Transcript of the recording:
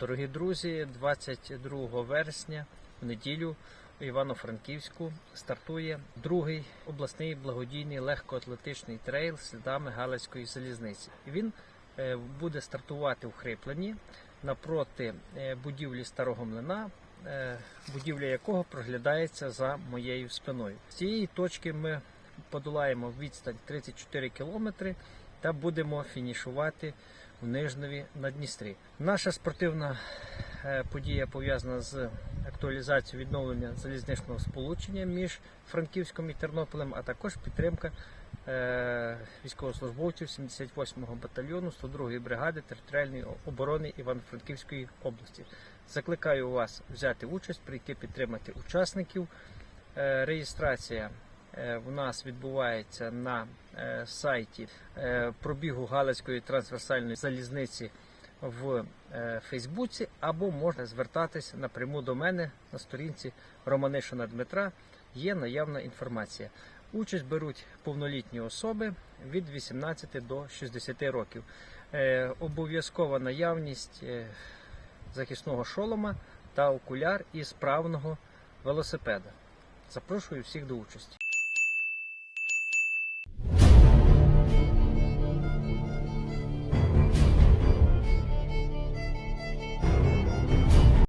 Дорогі друзі, 22 вересня в неділю у Івано-Франківську стартує другий обласний благодійний легкоатлетичний трейл слідами Галицької залізниці. Він е, буде стартувати в Хриплені напроти е, будівлі старого млина, е, будівля якого проглядається за моєю спиною. З цієї точки ми подолаємо відстань 34 кілометри та будемо фінішувати в Нижневі на Дністрі. Наша спортивна е, подія пов'язана з актуалізацією відновлення залізничного сполучення між Франківськом і Тернополем, а також підтримка е, військовослужбовців 78-го батальйону 102-ї бригади територіальної оборони Івано-Франківської області. Закликаю вас взяти участь, прийти підтримати учасників. Е, Реєстрація в нас відбувається на е, сайті е, пробігу Галицької трансверсальної залізниці в е, Фейсбуці, або можна звертатись напряму до мене на сторінці Романишина Дмитра. Є наявна інформація. Участь беруть повнолітні особи від 18 до 60 років. Е, Обов'язкова наявність е, захисного шолома та окуляр і справного велосипеда. Запрошую всіх до участі.